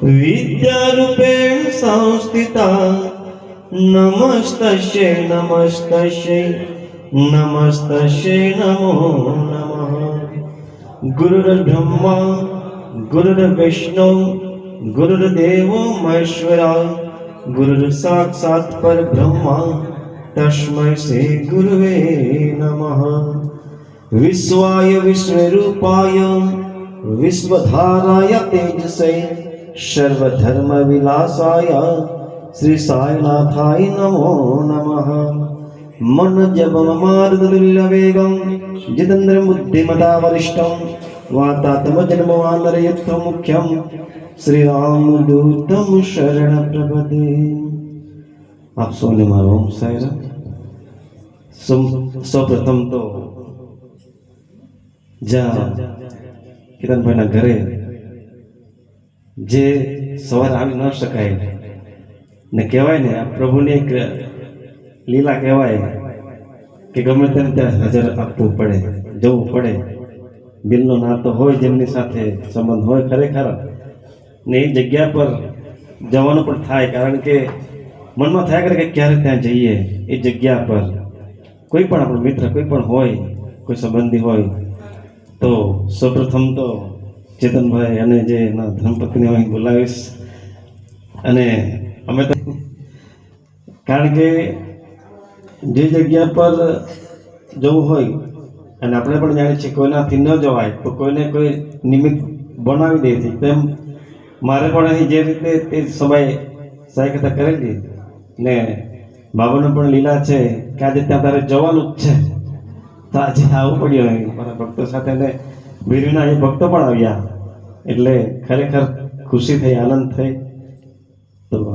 વિદ્યારૂપેણ સંસ્થિતા નમસ્તશે નમસ્તશે નમસ્તશે નમો નમઃ ગુરુર્બ્રહ્મા ગુરુર્વિષ્ણુ ગુરુર્દેવો મહેશ્વરા ગુરુર સાક્ષાત પર બ્રહ્મા તસ્મય શ્રી ગુરુવે નમઃ વિશ્વાય વિશ્વરૂપાય વિશ્વધારાય તેજસે સર્વધર્મ વિલાસાય શ્રી સાયનાથાય નમો નમઃ મન જપમ માર્ગદુલ્ય વેગમ જીતેન્દ્ર બુદ્ધિમતા વરિષ્ઠમ વાતાત્મ જન્મવાનરયત્વ મુખ્યમ શ્રી રામદૂતમ શરણ પ્રપદે આપ સૌને મારો ઓમ સાયરા સૌ તો જ્યાં કિરણભાઈના ઘરે જે સવારે આવી ન શકાય. ને કહેવાય ને, આ પ્રભુની એક લીલા કહેવાય કે ગમે તેમ ત્યાં હાજર આપવું પડે, જવું પડે. દિલનો નાતો હોય જેમની સાથે સંબંધ હોય ખરેખર. ને એ જગ્યા પર જવાનું પણ થાય, કારણ કે મનમાં થાય કરે કે ક્યારે ત્યાં જઈએ એ જગ્યા પર. કોઈ પણ આપણો મિત્ર, કોઈ પણ હોય, કોઈ સંબંધી હોય, તો સૌપ્રથમ તો ચેતનભાઈ અને જે એના ધર્મપત્નીને હું અહીં બોલાવીશ. અને અમે તો કારણ કે જે જગ્યા પર જવું હોય, અને આપણે પણ જાણીએ છીએ કોઈનાથી ન જવાય, તો કોઈને કોઈ નિમિત્ત બનાવી દે છે. તેમ મારે પણ અહીં જે રીતે તે સમયે સહાયકતા કરેલી ને બાબાનો પણ લીલા છે કે આજે ત્યાં તારે જવાનું જ છે. તો આજે આવવું પડ્યું અહીં મારા ભક્તો સાથે ને ભીરવીના એ ભક્તો પણ આવ્યા. એટલે ખરેખર ખુશી થઈ આનંદ થઈ. તો તો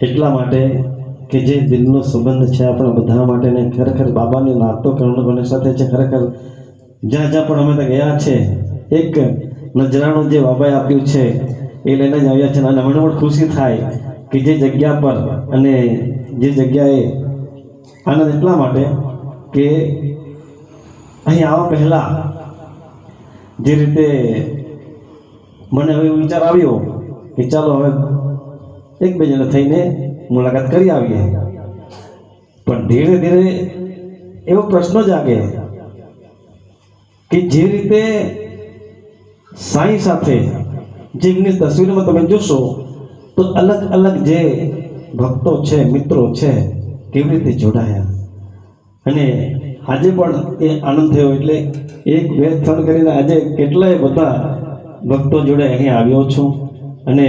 એટલા માટે કે જે દિલનો સંબંધ છે આપણા બધા માટે ને ખરેખર બાબાની નાતો કર્ણકોની સાથે છે, ખરેખર જ્યાં જ્યાં પણ અમે ત્યાં ગયા છે, એક નજરાણું જે બાબાએ આપ્યું છે એ લઈને જ આવ્યા છે અને મને પણ ખુશી થાય કે જે જગ્યા પર અને જે જગ્યાએ આનંદ એટલા માટે કે અહીં આવવા પહેલાં જે રીતે મને હવે વિચાર આવ્યો કે ચાલો હવે એક બે જણા થઈને મુલાકાત કરી આવીએ. પણ ધીરે ધીરે એવો પ્રશ્ન જાગે કે જે રીતે સાંઈ સાથે જે એમની તસવીરમાં તમે જોશો, તો અલગ અલગ જે ભક્તો છે, મિત્રો છે, કેવી રીતે જોડાયા? અને આજે પણ એ આનંદ થયો એટલે એક બે ત્રણ કરીને આજે કેટલાય બધા ભક્તો જોડે અહીં આવ્યો છું. અને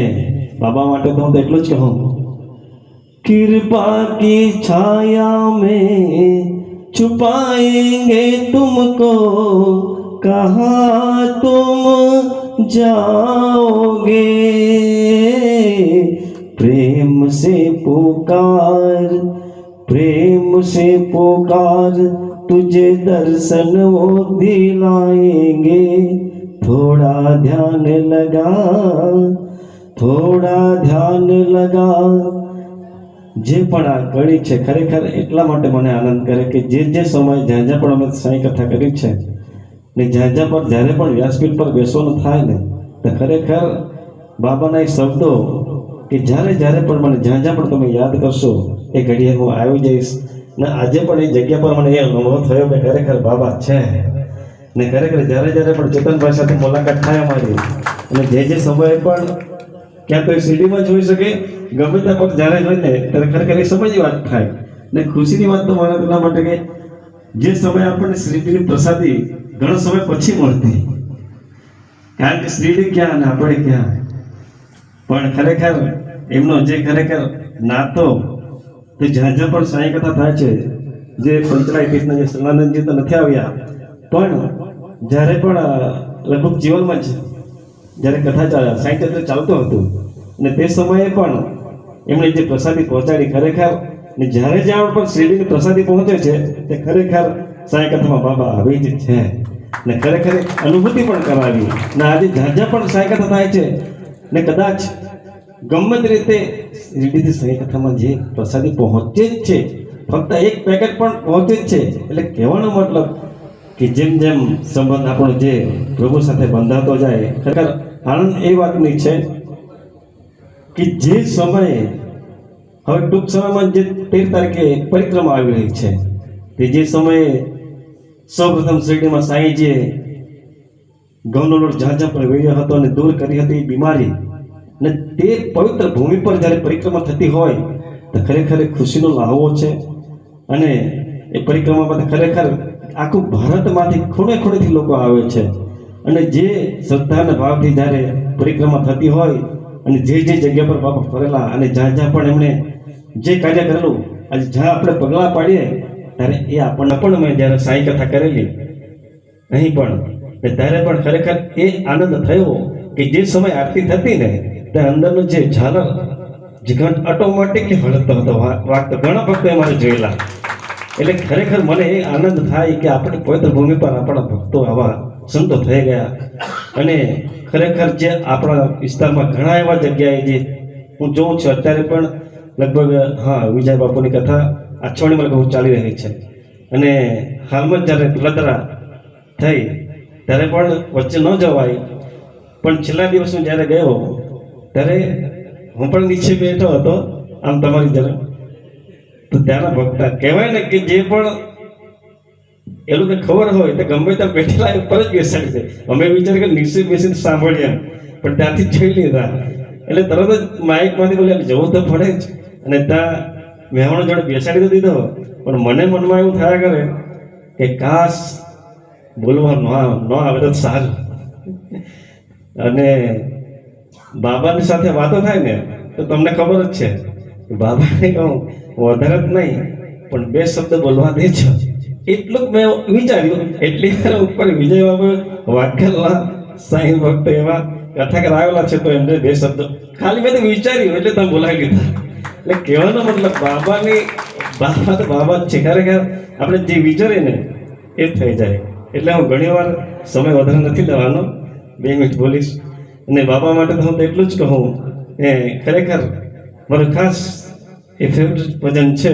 बाबा માટે તો હું તો એટલું જ કહું कृपा की छाया में छुपाएंगे तुमको कहाँ तुम जाओगे प्रेम से पुकार प्रेम से पुकार तुझे दर्शन वो दिलाएंगे थोड़ा ध्यान लगा થોડા ધ્યાન લગા. જે પણ આ કડી છે, ખરેખર એટલા માટે મને આનંદ કરે કે જે જે સમય જ્યાં જ્યાં પણ અમે સાંઈ કથા કરી છે, ને જ્યાં જ્યાં પર જ્યારે પણ વ્યાસપીઠ પર બેસવાનું થાય ને, તો ખરેખર બાબાના એ શબ્દો કે જ્યારે જ્યારે પણ મને જ્યાં જ્યાં પણ તમે યાદ કરશો, એ ઘડીએ હું આવી જઈશ. ને આજે પણ એ જગ્યા પર મને એ અનુભવ થયો કે ખરેખર બાબા છે. ને ખરેખર જ્યારે જ્યારે પણ ચેતનભાઈ સાથે મુલાકાત થાય અમારી, અને જે જે સમયે પણ ક્યાં તો સીડીમાં જોઈ શકે, ગમે ત્યાં પણ જ્યારે જોઈ ને, ત્યારે ખરેખર એ સમયની વાત થાય. ને ખુશીની વાત તો મારા એટલા માટે કે જે સમય આપણને શ્રીજીની પ્રસાદી ઘણો સમય પછી મળતી. કારણ કે શ્રીડી ક્યાં અને આપણે ક્યાં? પણ ખરેખર એમનો જે ખરેખર નાતો તે જ્યાં જ્યાં પણ સાંઈ કથા થાય છે, જે પંચરાય જે સનાનંદજી તો નથી આવ્યા, પણ જ્યારે પણ લગભગ જીવનમાં છે જ્યારે કથા ચાલ્યા ચરિત્ર ચાલતું હતું અને તે સમયે પણ એમણે જે પ્રસાદી પહોંચાડી ખરેખર, ને જ્યારે જ્યાં પણ શિરડીની પ્રસાદી પહોંચે છે, તે ખરેખર સાંયકથામાં બાબા આવી જ છે. ને ખરેખર અનુભૂતિ પણ કરાવી. ને આજે જ્યાં પણ સાંઈ થાય છે, ને કદાચ ગમે તે રીતે શિરડીથી સાંયકથામાં જે પ્રસાદી પહોંચે જ છે, ફક્ત એક પેકેટ પણ પહોંચે જ છે, એટલે કહેવાનો મતલબ કે જેમ જેમ સંબંધ આપણો જે પ્રભુ સાથે બંધાતો જાય, ખરેખર આનંદ એ વાતની છે કે જે સમયે હવે ટૂંક સમયમાં જે તેર તારીખે પરિક્રમા આવી રહી છે તે જે સમયે સૌપ્રથમ શિરડીમાં સાંઈજીએ ઘઉંનો લોટ ઝાંઝા પર વેળ્યો હતો અને દૂર કરી હતી બીમારી. ને તે પવિત્ર ભૂમિ પર જ્યારે પરિક્રમા થતી હોય, તો ખરેખર ખુશીનો લાહવો છે. અને એ પરિક્રમા માટે ખરેખર આખું ભારતમાંથી ખૂણે ખૂણેથી લોકો આવે છે. અને જે શ્રદ્ધા અને ભાવથી જ્યારે પરિક્રમા થતી હોય અને જે જે જગ્યા પર બાપા ફરેલા અને જ્યાં જ્યાં પણ એમણે જે કાર્ય કરેલું, આજે જ્યાં આપણે પગલાં પાડીએ, ત્યારે એ આપણને પણ મેં જ્યારે સાંઈ કથા કરેલી અહીં પણ, ને ત્યારે પણ ખરેખર એ આનંદ થયો કે જે સમય આરતી થતી ને તે અંદરનો જે ઝાલર, જે ઘંટ ઓટોમેટિકલી હળતો હતો ઘણા ભક્તો મારે જોયેલા. એટલે ખરેખર મને એ આનંદ થાય કે આપણી પવિત્ર ભૂમિ પર આપણા ભક્તો આવા સંતો થઈ ગયા. અને ખરેખર જે આપણા વિસ્તારમાં ઘણા એવા જગ્યાએ જે હું જોઉં છું, અત્યારે પણ લગભગ, હા, વિજય બાપુની કથા આછવાણીમાં લગભગ ચાલી રહી છે. અને હાલમાં જ્યારે લદરા થઈ, ત્યારે પણ વચ્ચે ન જવાય. પણ છેલ્લા દિવસ હું જ્યારે ગયો, ત્યારે હું પણ નીચે બેઠો હતો. આમ તમારી જરા તો ત્યાંના ભક્તા કહેવાય ને કે જે પણ એ લોકોને ખબર હોય તો ગમે ત્યાં બેઠેલા ઉપર જ બેસાડી દે. અમે વિચાર કે નીચે બેસીને સાંભળ્યા. પણ ત્યાંથી જોઈ લીધા. એટલે તરત જ માઇકમાંથી બોલ્યા જવું તો પડે જ. અને ત્યાં મહેમાનો જોડે બેસાડી તો દીધો. પણ મને મનમાં એવું થયા કરે કે કાશ બોલવા ન ન આવે તો સારું. અને બાબાની સાથે વાતો થાય ને, તો તમને ખબર જ છે. બાબાને કહું, વધારે જ નહીં, પણ બે શબ્દ બોલવા દે છે એટલું મેં વિચાર્યું. એટલી ઉપર વિજય બાબુ વાઘેલા સાંઈ ભક્ત એવા કથાકાર આવેલા છે તો એમને બે શબ્દ. ખાલી મેં વિચાર્યું, એટલે તમે બોલાવી લીધા. એટલે કહેવાનો મતલબ બાબાની બાબા તો બાબા છે. ખરેખર આપણે જે વિચારીએ ને, એ થઈ જાય. એટલે હું ઘણી વાર સમય વધારે નથી લેવાનો. બે મિનિટ બોલીશ. અને બાબા માટે તો હું તો એટલું જ કહું, એ ખરેખર મારું ખાસ એ ફેવરેટ ભજન છે.